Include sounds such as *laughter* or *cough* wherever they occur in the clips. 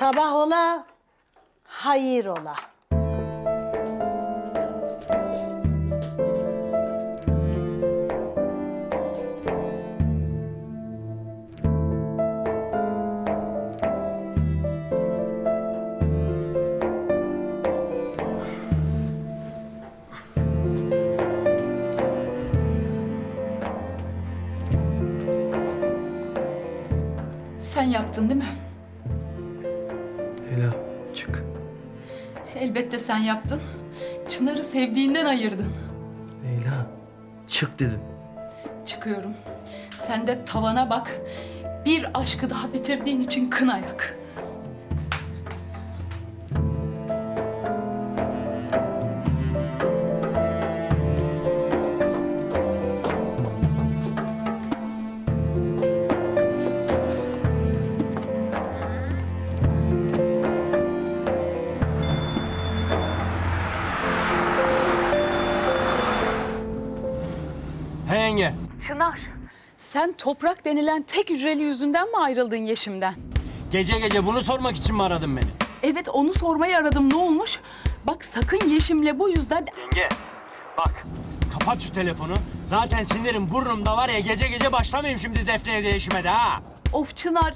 Sabah ola, hayır ola. Sen yaptın değil mi? Elbette sen yaptın. Çınar'ı sevdiğinden ayırdın. Leyla çık dedim. Çıkıyorum. Sen de tavana bak. Bir aşkı daha bitirdiğin için kın yenge. Sen toprak denilen tek hücreli yüzünden mi ayrıldın Yeşim'den? Gece gece bunu sormak için mi aradın beni? Evet onu sormayı aradım. Ne olmuş? Bak sakın Yeşim'le bu yüzden... Yenge. Bak. Kapat şu telefonu. Zaten sinirim burnumda var ya gece gece başlamayayım şimdi defneye değişime de ha. Of Çınar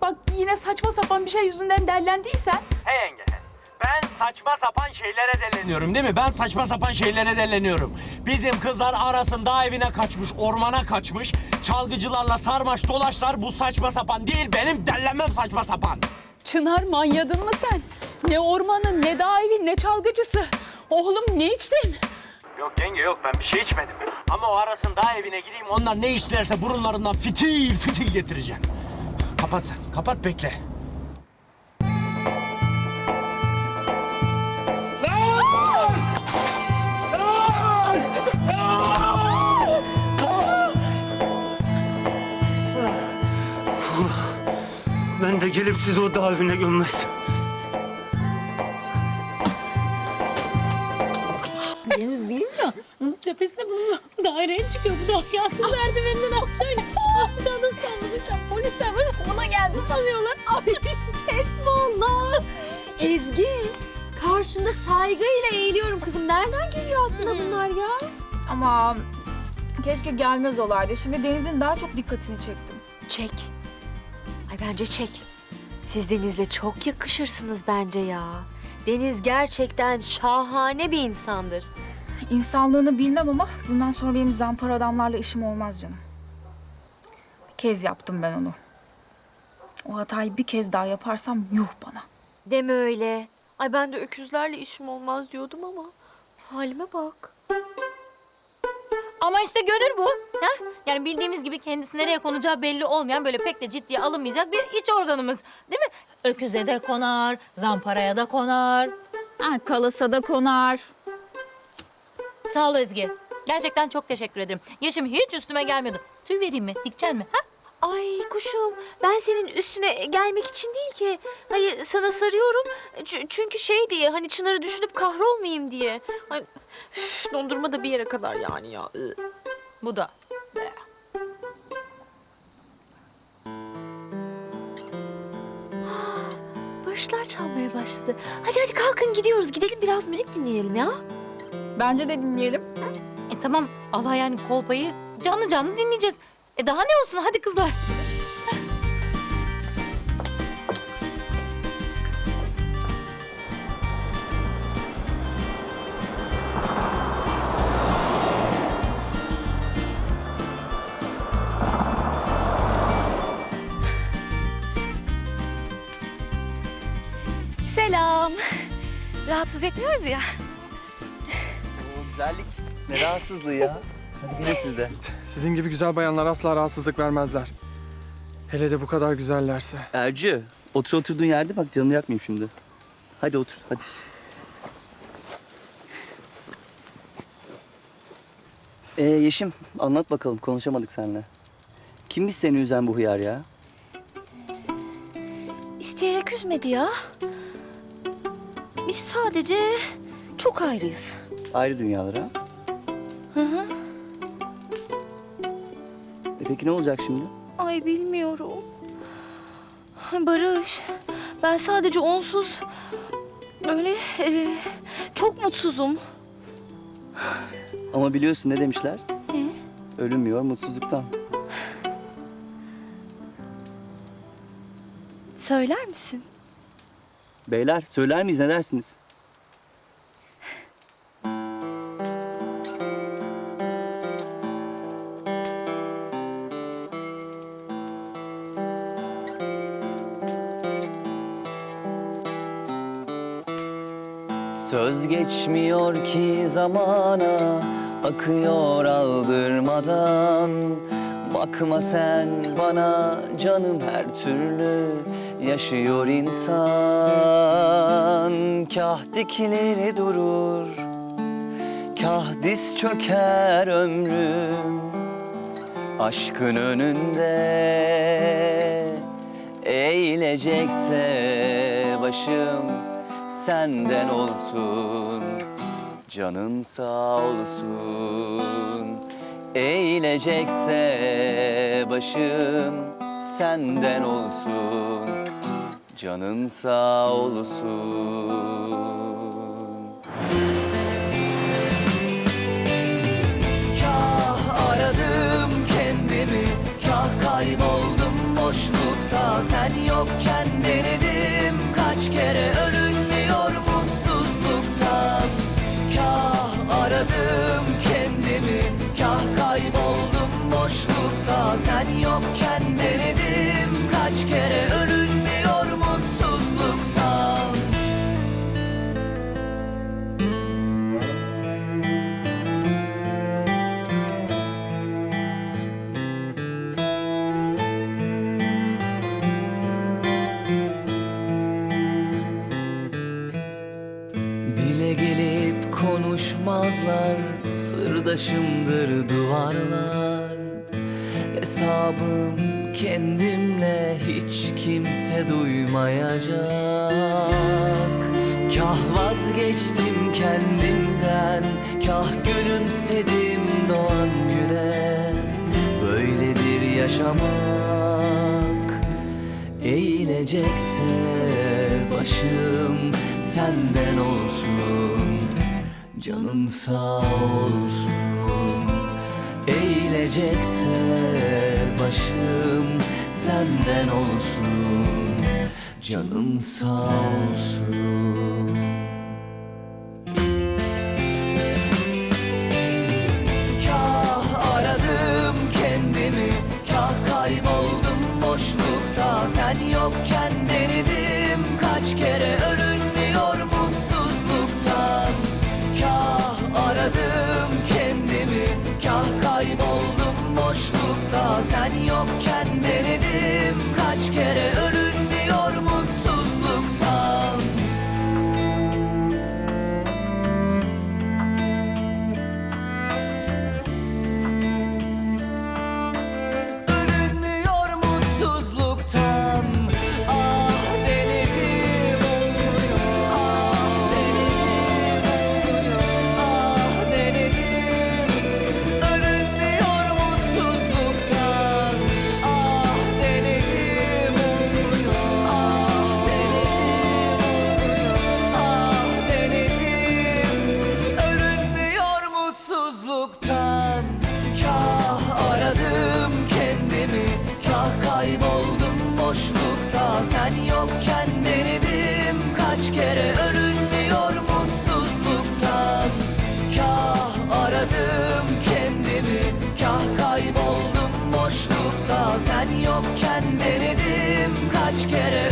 bak yine saçma sapan bir şey yüzünden derlendiysen... He yenge. Ben saçma sapan şeylere deleniyorum değil mi? Ben saçma sapan şeylere deleniyorum. Bizim kızlar arasın dağ evine kaçmış, ormana kaçmış. Çalgıcılarla sarmaş dolaşlar bu saçma sapan değil. Benim dellenmem saçma sapan. Çınar manyadın mı sen? Ne ormanın, ne dağ evi, ne çalgıcısı. Oğlum ne içtin? Yok yenge yok ben bir şey içmedim. Ama o arasın dağ evine gideyim onlar ne içlerse burunlarından fitil fitil getireceğim. Kapat sen kapat bekle. Gelip sizi o dağ evine gömmezsem. Deniz değil mi? Onun tepesinde bunun daireye çıkıyor. Bu da hayatın merdiveninden aşağıya. Aşağıda sandırırken polisler böyle ona geldi sanıyorlar. Ay Esmallah. Ezgi, karşında saygıyla eğiliyorum kızım. Nereden geliyor aklına bunlar ya? Ama keşke gelmez olaydı. Şimdi Deniz'in daha çok dikkatini çektim. Çek. Ay bence çek. Siz Deniz'le çok yakışırsınız bence ya. Deniz gerçekten şahane bir insandır. İnsanlığını bilmem ama bundan sonra benim zampara adamlarla işim olmaz canım. Bir kez yaptım ben onu. O hatayı bir kez daha yaparsam yuh bana. Deme öyle. Ay ben de öküzlerle işim olmaz diyordum ama halime bak. Ama işte gönül bu. Ha? Yani bildiğimiz gibi kendisi nereye konacağı belli olmayan böyle pek de ciddiye alınmayacak bir iç organımız. Değil mi? Öküze de konar, zamparaya da konar. Ha, kalasa da konar. Sağ ol Ezgi. Gerçekten çok teşekkür ederim. Yeşim hiç üstüme gelmiyordu. Tüy vereyim mi? Dikecek mi? Ha? Ay kuşum ben senin üstüne gelmek için değil ki. Hayır sana sarıyorum. Ç- çünkü şey diye hani Çınar'ı düşünüp kahrolmayayım diye. Ay, üf, dondurma da bir yere kadar yani ya. Bu da. Barışlar çalmaya başladı. Hadi hadi kalkın gidiyoruz. Gidelim biraz müzik dinleyelim ya. Bence de dinleyelim. E tamam Allah yani kolpayı canlı canlı dinleyeceğiz. E daha ne olsun hadi kızlar. Selam. Rahatsız etmiyoruz ya. O güzellik. Ne rahatsızlığı ya. *laughs* Hadi gidin siz de. Sizin gibi güzel bayanlar asla rahatsızlık vermezler. Hele de bu kadar güzellerse. Ercü, otur oturduğun yerde bak canını yakmayayım şimdi. Hadi otur, hadi. Ee Yeşim, anlat bakalım. Konuşamadık seninle. Kimmiş seni üzen bu hıyar ya? İsteyerek üzmedi ya. Biz sadece çok ayrıyız. Ayrı dünyalara. Hı hı. Peki ne olacak şimdi? Ay bilmiyorum. Barış, Ben sadece onsuz böyle e, çok mutsuzum. Ama biliyorsun ne demişler? Ölüm yiyor mutsuzluktan. Söyler misin? Beyler söyler miyiz ne dersiniz? Söz geçmiyor ki zamana Akıyor aldırmadan. Bakma sen bana canım her türlü Yaşıyor insan. Kah dikileri durur Kah diz çöker ömrüm. Aşkın önünde Eğilecekse başım senden olsun Canın sağ olsun. Eğilecekse başım senden olsun Canın sağ olsun. Kah aradım kendimi Kah kayboldum boşlukta. Sen yokken denedim kaç kere kere Ölünmüyor mutsuzluktan. Dile gelip konuşmazlar Sırdaşımdır duvarlar. Hesabım kendimle hiç kimse duymayacak. Kah vazgeçtim kendimden Kah gülümsedim doğan güne. Böyledir yaşamak Eğilecekse başım senden olsun Canın sağ olsun Eğilecekse başım senden olsun. Canın sağ olsun yokken denedim kaç kere Ölünmüyor kayboldum boşlukta